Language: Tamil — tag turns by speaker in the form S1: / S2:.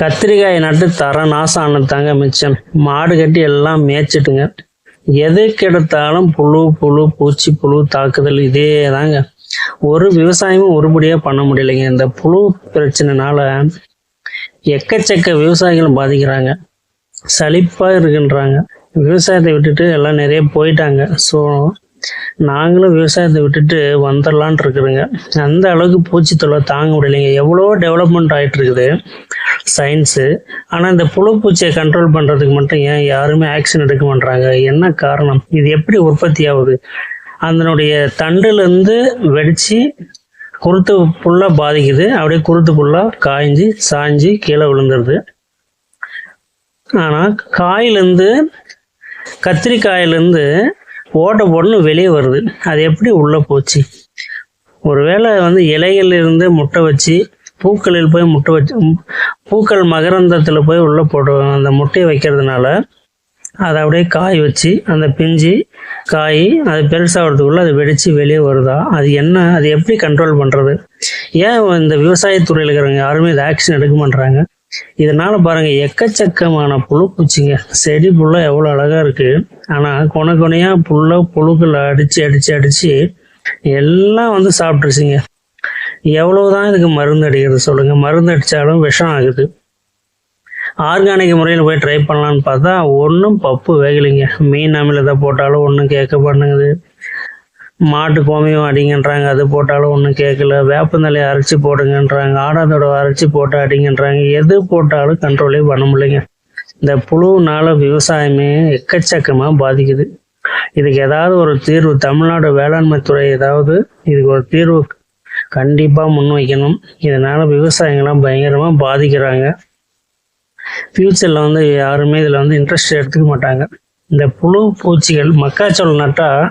S1: கத்திரிக்காய் நட்டு தர நாசம் ஆனதாங்க தாங்க மிச்சம். மாடு கட்டி எல்லாம் மேய்ச்சிட்டுங்க. எது கெடுத்தாலும் புழு புழு பூச்சி புழு தாக்குதல் இதே தாங்க ஒரு விவசாயமும் ஒருபடியாக பண்ண முடியலைங்க. இந்த புழு பிரச்சனைனால எக்கச்சக்க விவசாயிகள் பாதிக்கிறாங்க. சலிப்பாக இருக்குன்றாங்க. விவசாயத்தை விட்டுட்டு எல்லாம் நிறைய போயிட்டாங்க. ஸோ நாங்களும் விவசாயத்தை விட்டுட்டு வந்துடலான் இருக்கிறோங்க. அந்த அளவுக்கு பூச்சி தொல்லை தாங்க முடியலைங்க. எவ்வளோ டெவலப்மெண்ட் ஆகிட்டு இருக்குது. சயின்ஸு ஆனால் இந்த புழு பூச்சியை கண்ட்ரோல் பண்ணுறதுக்கு மட்டும் ஏன் யாருமே ஆக்ஷன் எடுக்க மாட்றாங்க என்ன காரணம்? இது எப்படி உற்பத்தி ஆகுது? அதனுடைய தண்டுலேருந்து வெடித்து குருத்து புல்லாக பாதிக்குது. அப்படியே குருத்து புல்லாக காய்ஞ்சி சாஞ்சி கீழே விழுந்துருது. ஆனால் காயிலேருந்து கத்திரிக்காயிலேருந்து ஓட்டை போடணும் வெளியே வருது. அது எப்படி உள்ளே போச்சு? ஒருவேளை வந்து இலைகள்லேருந்து முட்டை வச்சு பூக்களில் போய் முட்டை வச்சு பூக்கள் மகரந்தத்தில் போய் உள்ளே போட்டு அந்த முட்டையை வைக்கிறதுனால அதை அப்படியே காய் வச்சு அந்த பிஞ்சு காய் அது பெருசாகிறதுக்குள்ளே அது வெடித்து வெளியே வருதா? அது என்ன அது எப்படி கண்ட்ரோல் பண்ணுறது ஏன் இந்த விவசாயத்துறையில் இருக்கிறவங்க யாருமே இது ஆக்ஷன் எடுக்க மாட்றாங்க? இதனால் பாருங்கள் எக்கச்சக்கமான புழு பூச்சிங்க செடி புல்லாக எவ்வளோ அழகாக இருக்குது ஆனால் கொனை கொனையாக புல்ல புழுக்களை அடித்து அடித்து அடித்து எல்லாம் வந்து சாப்பிட்ருச்சுங்க எவ்வளவுதான் இதுக்கு மருந்து அடிக்கிறது சொல்லுங்க. மருந்து அடித்தாலும் விஷம் ஆகுது. ஆர்கானிக் முறையில் போய் ட்ரை பண்ணலான்னு பார்த்தா ஒன்றும் பப்பு வேகலைங்க. மீன் அமிலத்தை போட்டாலும் ஒன்றும் கேட்க பண்ணுங்குது மாட்டு கோமியம் அடிங்கன்றாங்க அது போட்டாலும் ஒன்றும் கேட்கல. வேப்பந்தலையை அரைச்சி போடுங்கன்றாங்க ஆடாதோட அரைச்சி போட்டு அடிங்கன்றாங்க. எது போட்டாலும் கண்ட்ரோலே பண்ண முடியலைங்க. இந்த புழுனால விவசாயமே எக்கச்சக்கமாக பாதிக்குது. இதுக்கு ஏதாவது ஒரு தீர்வு தமிழ்நாடு வேளாண்மை துறை ஏதாவது இதுக்கு ஒரு தீர்வு கண்டிப்பாக முன்வைக்கணும் இதனால விவசாயிங்களாம் பயங்கரமாக பாதிக்கிறாங்க. ஃப்யூச்சரில் வந்து யாருமே இதில் வந்து இன்ட்ரெஸ்ட் எடுத்துக்க மாட்டாங்க. இந்த புழு பூச்சிகள் மக்காச்சோளம் நட்டால்